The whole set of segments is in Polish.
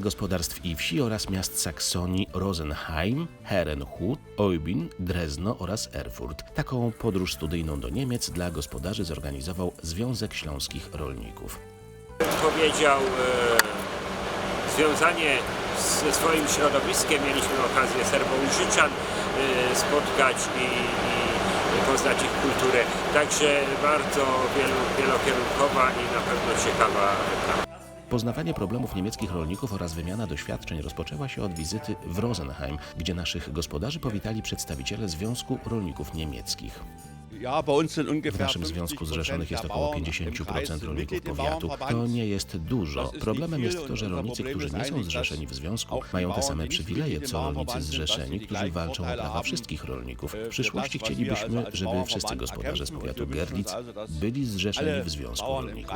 gospodarstw i wsi oraz miast Saksonii Rosenheim, Herrenhut, Eubin, Drezno oraz Erfurt. Taką podróż studyjną do Niemiec dla gospodarzy zorganizował Związek Śląskich Rolników. powiedział, e, związanie ze swoim środowiskiem. Mieliśmy okazję Serbołużyczan e, spotkać i, i poznać ich kulturę. Także bardzo wielokierunkowa i na pewno ciekawa. Poznawanie problemów niemieckich rolników oraz wymiana doświadczeń rozpoczęła się od wizyty w Rosenheim, gdzie naszych gospodarzy powitali przedstawiciele Związku Rolników Niemieckich. W naszym związku 50% zrzeszonych jest około Bauern im 50% Kreis sind rolników powiatu. To nie jest dużo. Problemem jest to, że rolnicy, którzy nie są zrzeszeni w związku, mają te same przywileje co rolnicy zrzeszeni, którzy walczą o prawa wszystkich rolników. äh, W für przyszłości chcielibyśmy, żeby wszyscy gospodarze z powiatu dass byli zrzeszeni w Związku Rolników.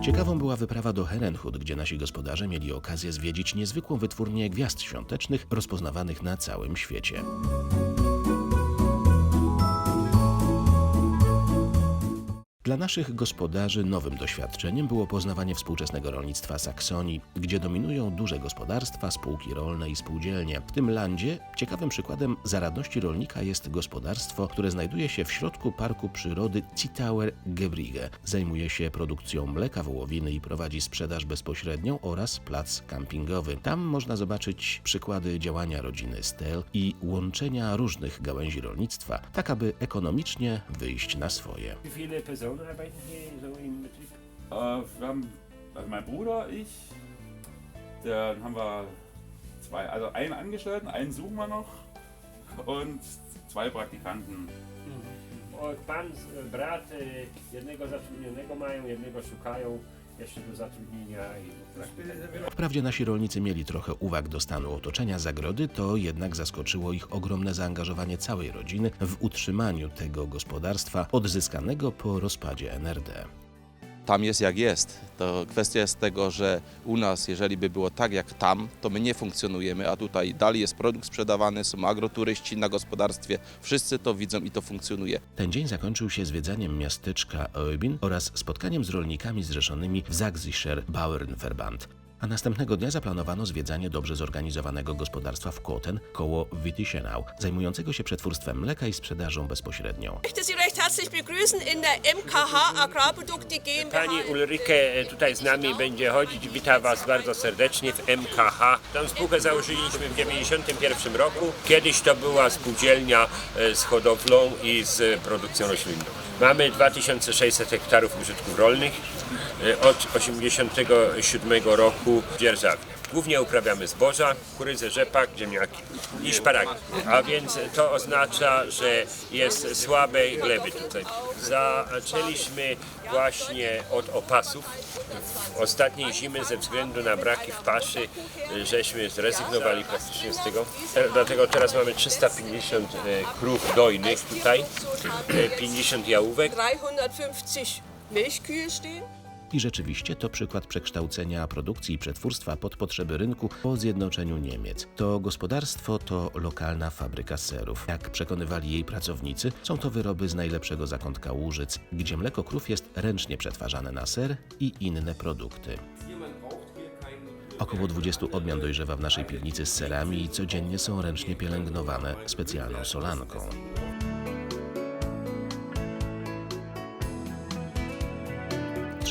Ciekawą była wyprawa do Herrenhut, gdzie nasi gospodarze mieli okazję zwiedzić niezwykłą wytwórnię gwiazd świątecznych rozpoznawanych na całym świecie. Dla naszych gospodarzy nowym doświadczeniem było poznawanie współczesnego rolnictwa Saksonii, gdzie dominują duże gospodarstwa, spółki rolne i spółdzielnie. W tym landzie ciekawym przykładem zaradności rolnika jest gospodarstwo, które znajduje się w środku parku przyrody Zittauer Gebrige. Zajmuje się produkcją mleka, wołowiny i prowadzi sprzedaż bezpośrednią oraz plac kampingowy. Tam można zobaczyć przykłady działania rodziny Stel i łączenia różnych gałęzi rolnictwa, tak aby ekonomicznie wyjść na swoje. Personen arbeiten hier so im Betrieb? Äh, wir haben, also mein Bruder, ich, dann haben wir zwei, also einen Angestellten, einen suchen wir noch und zwei Praktikanten. O, Pan, e, brat jednego zatrudnionego mają, jednego szukają jeszcze do zatrudnienia i praktykanта. Wprawdzie nasi rolnicy mieli trochę uwag do stanu otoczenia zagrody, to jednak zaskoczyło ich ogromne zaangażowanie całej rodziny w utrzymaniu tego gospodarstwa odzyskanego po rozpadzie NRD. Tam jest jak jest. To kwestia jest tego, że u nas, jeżeli by było tak jak tam, to my nie funkcjonujemy, a tutaj dalej jest produkt sprzedawany, są agroturyści na gospodarstwie, wszyscy to widzą i to funkcjonuje. Ten dzień zakończył się zwiedzaniem miasteczka Eubin oraz spotkaniem z rolnikami zrzeszonymi w Zagzischer Bauernverband. A następnego dnia zaplanowano zwiedzanie dobrze zorganizowanego gospodarstwa w Koten koło Wittichenau, zajmującego się przetwórstwem mleka i sprzedażą bezpośrednią. Pani Ulrike e, tutaj z nami będzie chodzić. Witam Was bardzo serdecznie w MKH. Tą spółkę założyliśmy w 1991 roku. Kiedyś to była spółdzielnia e, z hodowlą i z produkcją roślinną. Mamy 2600 hektarów użytków rolnych od 1987 roku w dzierżawie. Głównie uprawiamy zboża, kurydzę, rzepak, ziemniaki i szparagi. A więc to oznacza, że jest słabej gleby tutaj. Zaczęliśmy właśnie od opasów. Ostatniej zimy ze względu na braki w paszy żeśmy zrezygnowali praktycznie z tego. E, Dlatego teraz mamy 350 e, krów dojnych tutaj, e, 50 jałówek. 350 Milchkühe stehen. I rzeczywiście to przykład przekształcenia produkcji i przetwórstwa pod potrzeby rynku po zjednoczeniu Niemiec. To gospodarstwo to lokalna fabryka serów. Jak przekonywali jej pracownicy, są to wyroby z najlepszego zakątka Łużyc, gdzie mleko krów jest ręcznie przetwarzane na ser i inne produkty. Około 20 odmian dojrzewa w naszej piwnicy z serami i codziennie są ręcznie pielęgnowane specjalną solanką.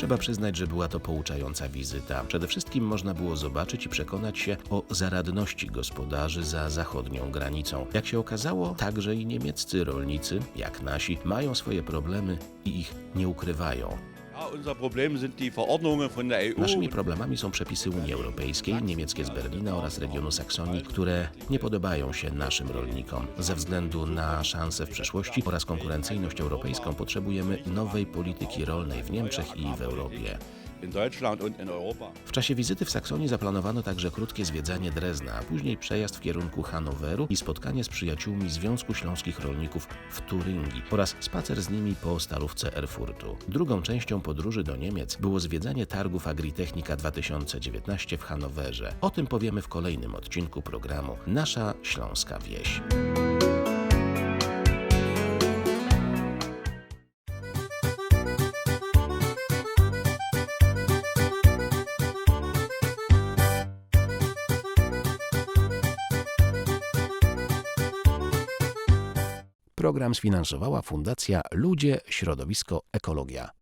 Trzeba przyznać, że była to pouczająca wizyta. Przede wszystkim można było zobaczyć i przekonać się o zaradności gospodarzy za zachodnią granicą. Jak się okazało, także i niemieccy rolnicy, jak nasi, mają swoje problemy i ich nie ukrywają. EU. Naszymi problemami są przepisy Unii Europejskiej, niemieckie z Berlina oraz regionu Saksonii, które nie podobają się naszym rolnikom. Ze względu na szanse w przyszłości oraz konkurencyjność europejską potrzebujemy nowej polityki rolnej w Niemczech i w Europie. W czasie wizyty w Saksonii zaplanowano także krótkie zwiedzanie Drezna, a później przejazd w kierunku Hanoweru i spotkanie z przyjaciółmi Związku Śląskich Rolników w Turyngii oraz spacer z nimi po starówce Erfurtu. Drugą częścią podróży do Niemiec było zwiedzanie targów Agritechnika 2019 w Hanowerze. O tym powiemy w kolejnym odcinku programu Nasza Śląska Wieś. Program sfinansowała Fundacja Ludzie, Środowisko, Ekologia.